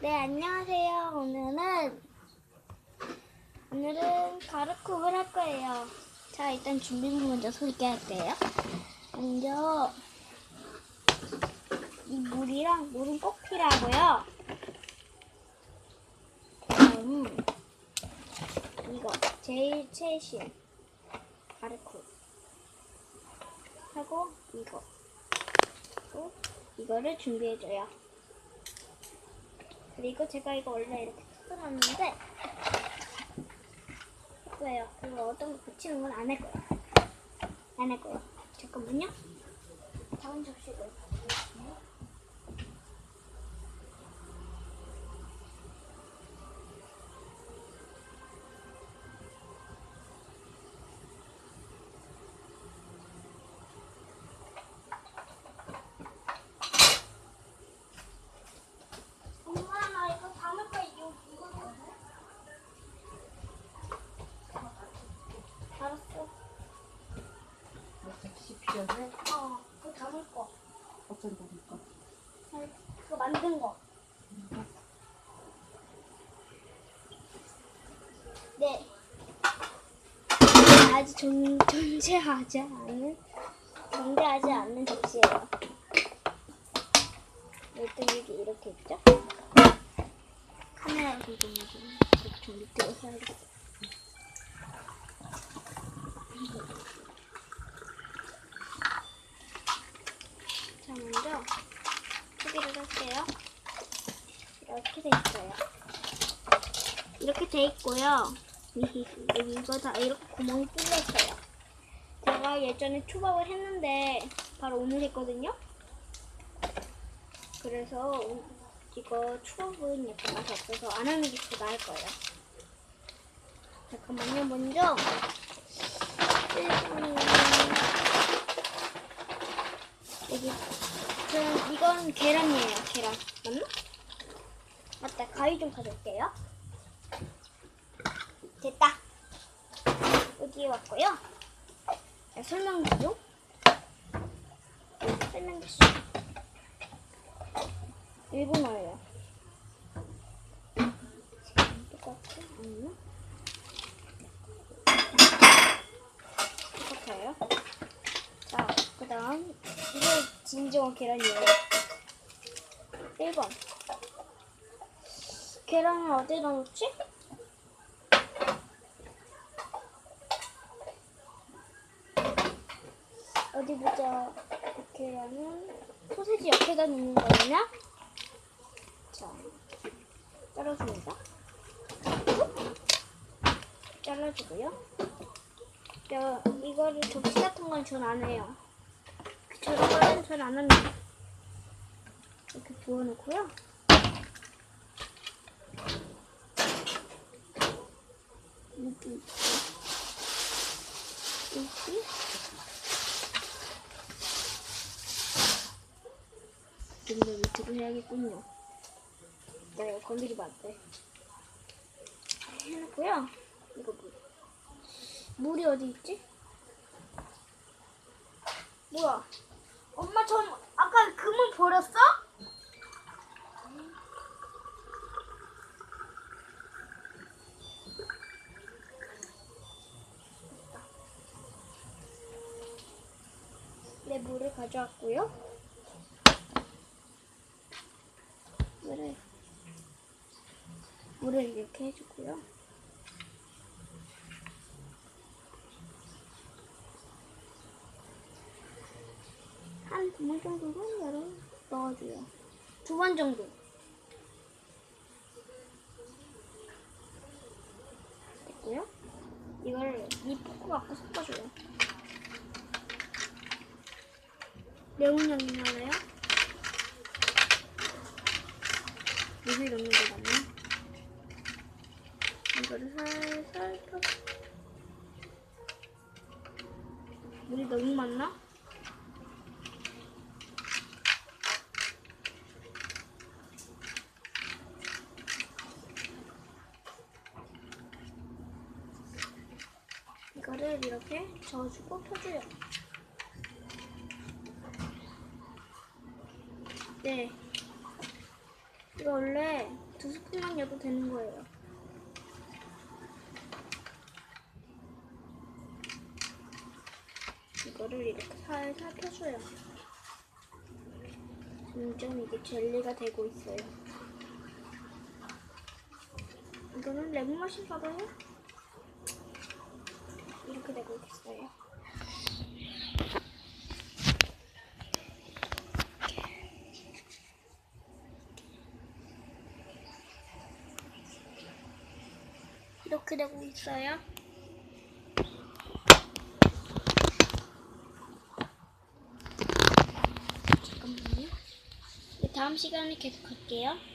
네, 안녕하세요. 오늘은 오늘은 가루컵을 할 거예요. 자, 일단 준비물 먼저 소개할게요. 먼저 이 물이랑 물은 꼭 필요하고요. 다음 이거 제일 최신 가루컵 하고 이거 또 이거를 준비해줘요. 그리고 제가 이거 원래 이렇게 뜯어놨는데 했어요. 그리고 어떤 거 붙이는 건 안 할 거예요. 안 할 거예요. 잠깐만요. 다음 접시를. 엄 해? 어, 그거 담을 거. 어떤 거니까? 아니, 그거 만든 거. 네. 아직 존, 존재하지 않는, 존재하지 않는 접시예요. 일단 여기 이렇게 있죠? 카메라 좀, 좀 밑으로 해야겠어. 자, 먼저 소개를 할게요. 이렇게 돼 있어요. 이렇게 돼 있고요. 이거 다 이렇게 구멍이 뚫려 있어요. 제가 예전에 초밥을 했는데 바로 오늘 했거든요. 그래서 오- 이거 초밥은 약간 맛이 없어서 안 하는 게 더 나을 거예요. 잠깐만요. 먼저 여기 이건 계란이에요. 계란 맞나? 맞다. 가위 좀 가져올게요. 됐다. 여기 왔고요. 자, 설명기죠? 설명기죠. 일본어예요. 똑같이 아니요? 똑같아요. 자, 그 다음, 이게 진정한 계란이에요. 1번. 계란을 어디다 놓지? 어디 보자. 계란은 소세지 옆에다 놓는 거냐? 자, 잘라줍니다. 잘라주고요. 자, 이거를 접시 같은 건 전 안 해요. 저런 거는 전 안 합니다. 이렇게 부어놓고요. 있고, 여기. 좀더 밑으로 해야겠군요. 네, 건드리면 안 돼. 해놓고요. 이거 물. 물이 어디 있지? 뭐야? 엄마 전 아까 그물 버렸어? 네, 물을 가져왔고요. 물을 물을 이렇게 해주고요. 한 두 번 정도로 열어 넣어줘요. 두 번 정도. 됐고요. 이걸 이 포크 갖고 섞어줘요. 매운 양이 나나요? 물을 넣는 거 맞나? 이거를 살살 펴. 물이 너무 많나? 이거를 이렇게 저어주고 펴줘요. 네. 이거 원래 두 스푼만 넣어도 되는 거예요. 이거를 이렇게 살살 펴줘요. 점점 이게 젤리가 되고 있어요. 이거는 레몬 맛인가 봐요. 이렇게 되고 있어요. 되고 있어요. 잠깐만요. 네, 다음 시간에 계속 할게요.